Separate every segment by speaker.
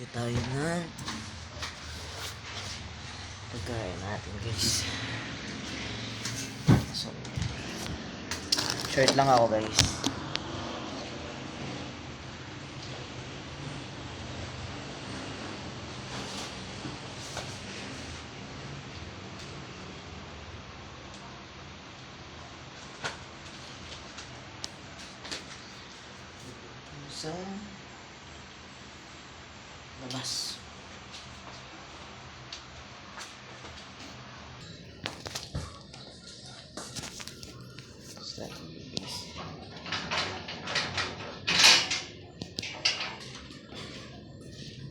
Speaker 1: Hindi tayo na. Pagkain natin guys. So, shirt lang ako guys. Sa labas.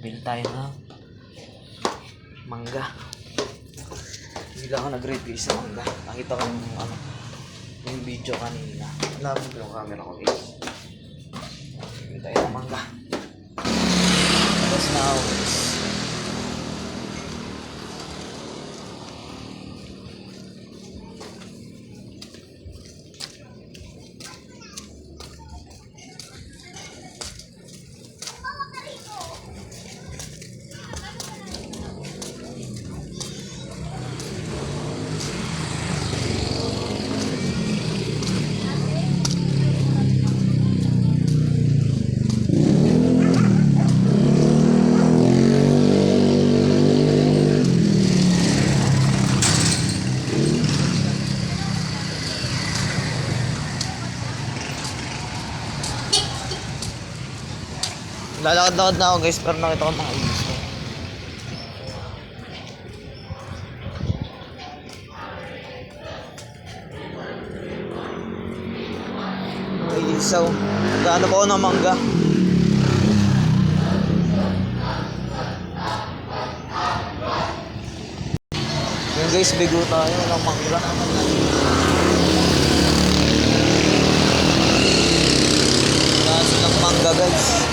Speaker 1: Bili tayo ng mangga. Hindi lang ako nag-review sa mangga. Nakita ko yung ano, yung video kanina. Alam mo yung camera ko guys. Bili tayo ng mangga. Tapos na Lalakad-lakad na ako guys pero nakita ko mga ibis ko. May isaw. Gaano ako ng mangga? Yun guys, bigo tayo. Walang mangga. Nasa ng mangga guys.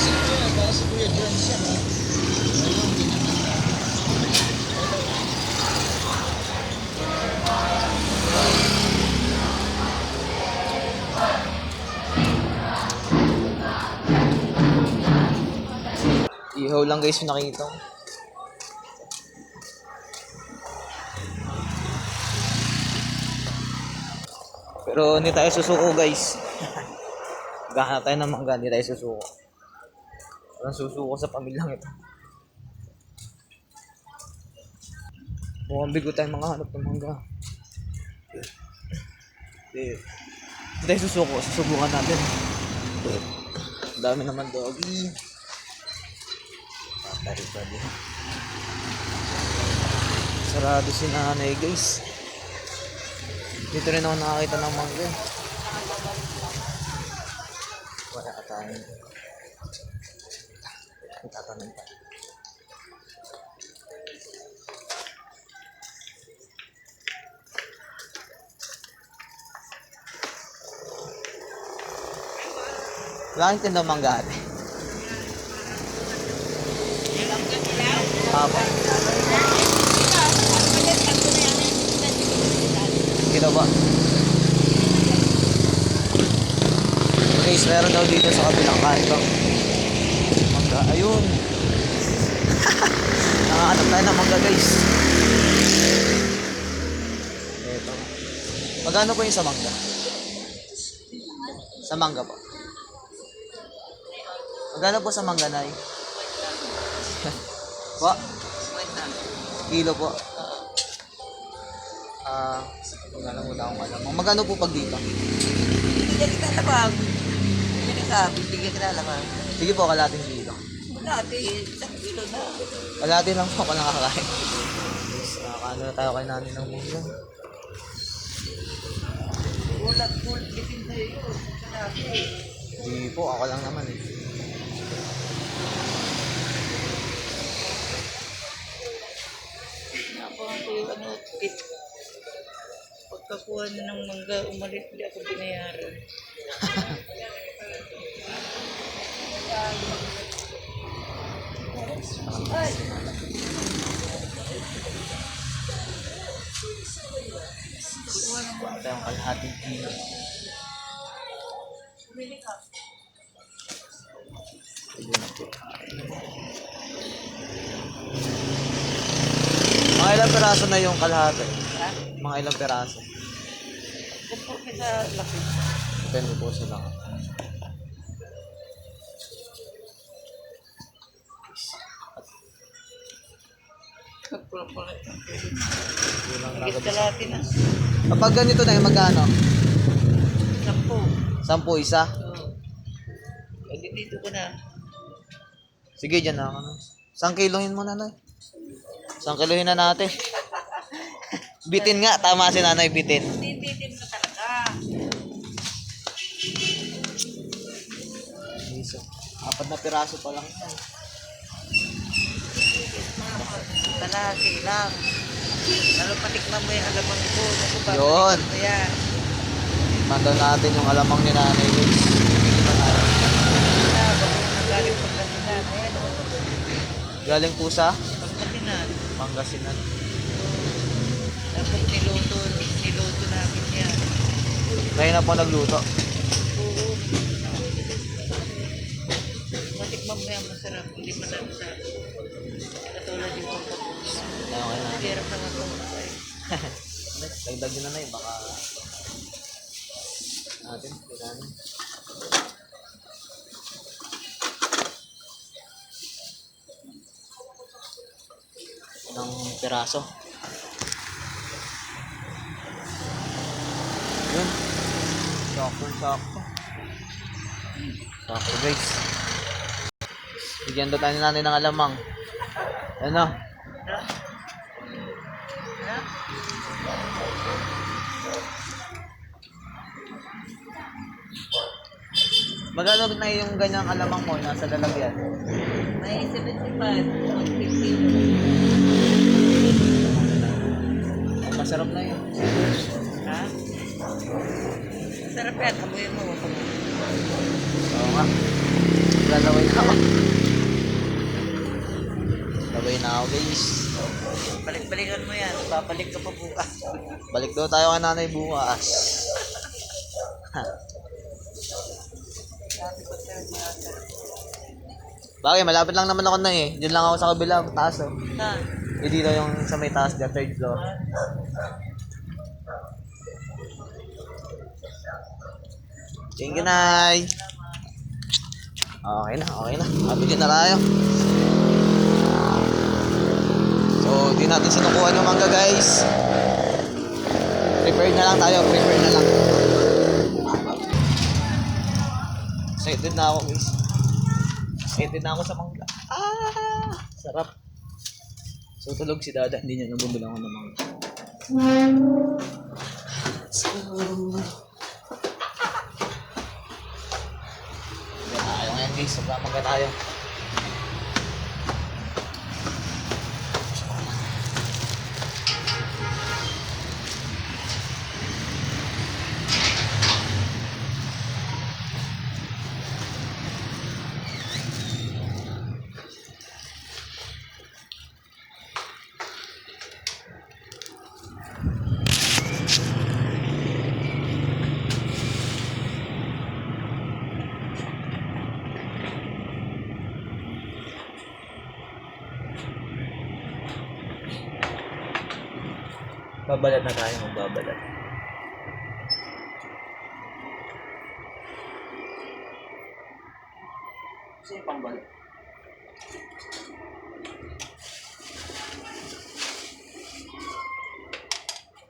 Speaker 1: Ihaw lang guys yung nakita ko. Pero hindi tayo susuko guys. Gahanap tayo ng mangga, hindi tayo susuko. Walang susuko sa pamilyang ito. Mukhang bigo tayo mga hanap ng mangga. Hindi. Tayo susuko, susubukan natin. Dami naman doggy. Patay pa din. Sarado si nanay guys. Dito rin ako nakakita ng mangga. Wala ka tayo. Tatanong pa. Wala kang tindaw mangga. Apo. Kita ba? Guys, meron daw dito sa kabilang kanto. Mangga. Ayun. Nakahanap tayo ng mangga guys. Ito. Magkano po yung sa mangga? Sa mangga po. Magkano po sa mangga na po? Kilo po. Ah, wala mo na akong alam. Magkano po pag dito?
Speaker 2: Bigyan kita lamang. Bigyan ka, bigyan kita lamang.
Speaker 1: Sige po, kalating kilo.
Speaker 2: Wala, ate, isang kilo na.
Speaker 1: Kalahati lang po ako nakakain. Nakakaano na tayo kay nanin ng munggo.
Speaker 2: Ulat, ulat, kitin sa'yo yun.
Speaker 1: Hindi po, ako lang naman eh.
Speaker 2: Kit. Pagkakuha na ng mangga, umalit hindi ako binayaran.
Speaker 1: Kuha tayong kalahating kilo. Pwede na po. Ilang peraso na yung kalahati?
Speaker 2: Ha?
Speaker 1: Mga ilang peraso?
Speaker 2: Conforme sa laki.
Speaker 1: Depende po sa.
Speaker 2: Pula-pula.
Speaker 1: Kulang na
Speaker 2: kalahati na.
Speaker 1: Kapag ganito na yung magkano?
Speaker 2: Sampo.
Speaker 1: Sampu isa?
Speaker 2: Oo. Pwede dito ko na.
Speaker 1: Sige, dyan na ako. Isang kilohin mo nanay. Isang kilohin na natin. bitin nga, tama si nanay, bitin.
Speaker 2: Tititim ka talaga.
Speaker 1: Iso. Apat na piraso pa lang.
Speaker 2: Kalahati lang. Lalo patikman mo yung alamang ko.
Speaker 1: Yun.
Speaker 2: Yan.
Speaker 1: Manda natin yung alamang ni nanay. Galing po sa
Speaker 2: Pagkasinan.
Speaker 1: Pangasinan.
Speaker 2: Tapos niluto, niluto namin yan.
Speaker 1: Ngayon na po nagluto.
Speaker 2: Oo. Matikman mo yan, masarap. Hindi malansa. Katulad yung pagkakunin.
Speaker 1: Okay na.
Speaker 2: Hirap naman ito.
Speaker 1: Dagdag na na yun, baka natin, kailangan. ng piraso. Yun. Sakto, sakto. Sakto guys. Bigyan daw tayo natin ng alamang. Ano? Magkano na yung ganyang alamang mo nasa lalagyan?
Speaker 2: May 75, 150.
Speaker 1: Masarap na yun.
Speaker 2: Ha? Sarap yan. Amoy mo.
Speaker 1: Oo nga. Lalaway na ako. Lalaway na ako guys.
Speaker 2: Balik-balikan mo yan. Babalik ka pa bukas.
Speaker 1: Balik daw tayo kay nanay bukas. Bakit? Malapit lang naman ako na eh. Diyan lang ako sa kabila, taas oh.
Speaker 2: Saan?
Speaker 1: Eh, dito yung sa may taas dyan, third floor. Thank you, Nay. Okay na, okay na. Mabigyan na tayo. So, di natin sinukuha yung mangga, guys. Prepared na lang tayo, prepared na lang. Excited na ako, guys. Excited na ako sa mangga. Ah! Sarap. So, tulog si Dada. Hindi niya nabubulang ako ng mangga. So, tayo ngayon, guys. Mangga tayo. Babalat na tayo, magbabalat. Kasi pang balat.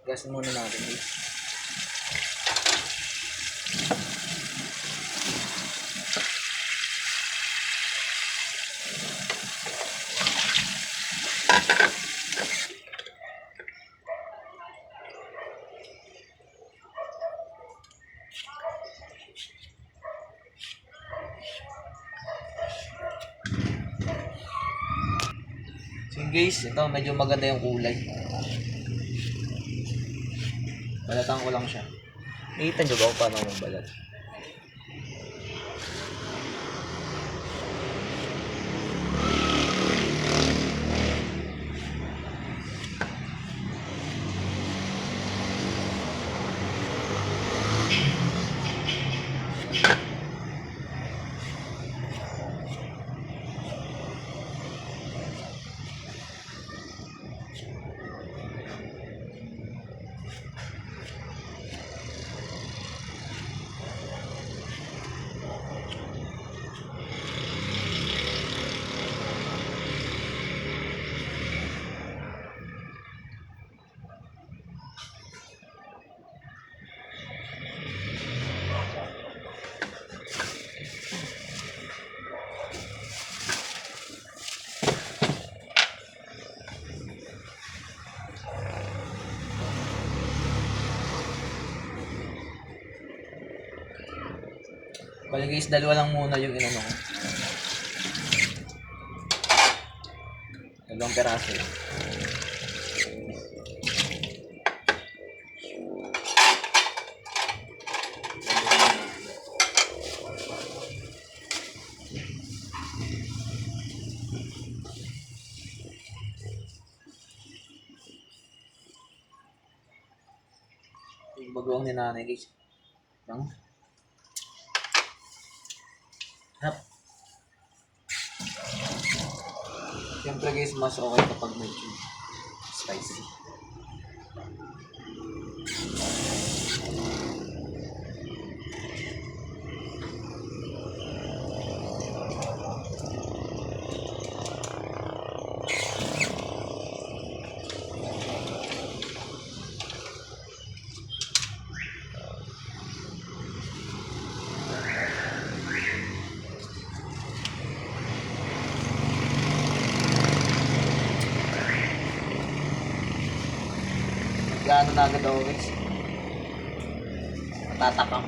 Speaker 1: Gasin muna natin guys. Guys, ito medyo maganda yung kulay. Balatan ko lang siya. Nakita nyo ba kung paano magbalat? Bali guys, dalawa lang muna yung inano. Dalawang peraso lang. Yung bagoong ni nanay guys. Bang. Guys, mas okay kapag medyo spicy. Gaano na agad ako guys. Matatakam.